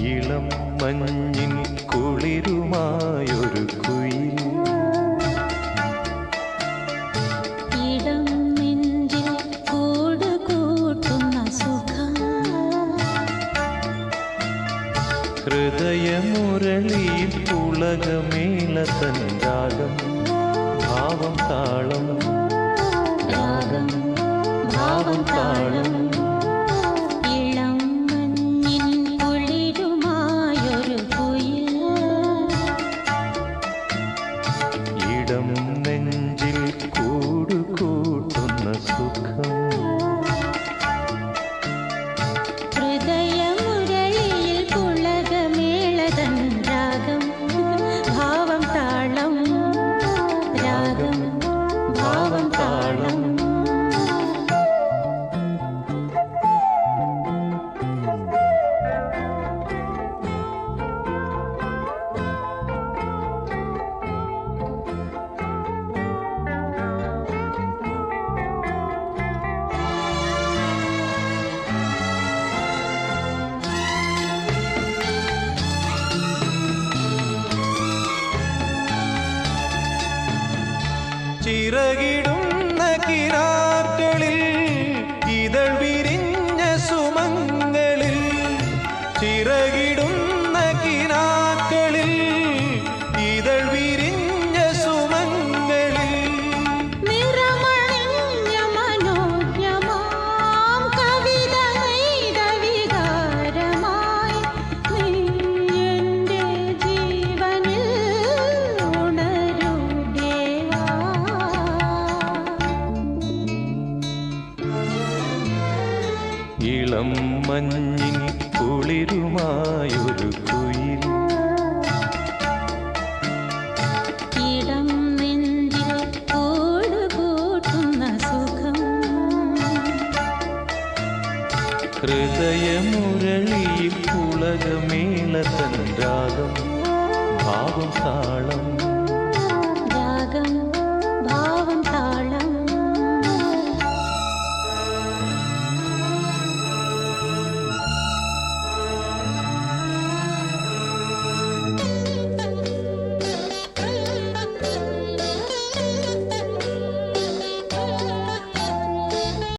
ഇളം മഞ്ഞിൻ കുളിരുമായൊരു കുയിൽ. ഇടം നെഞ്ചിൽ കൂട് കൂട്ടുന്ന സുഖം. ഭാവം താളം. രാഗം ഭാവം താളം. ഇടം നെഞ്ചിൽ കൂടുകൂട്ടുന്ന സുഖം. ചിറകിടുന്ന കിരാക്കളിൽ ഇതൾ വിരിഞ്ഞ സുമങ്ങളിൽ ചിറകിടുന്ന ഇളം മഞ്ഞിൻ കുളിരുമായൊരു കുയിൽ. ഇടം നെഞ്ചിൽ സുഖം. ഹൃദയമുരളിയിൽ പുളകമേല തൻ രാഗം. ഭാവം താളം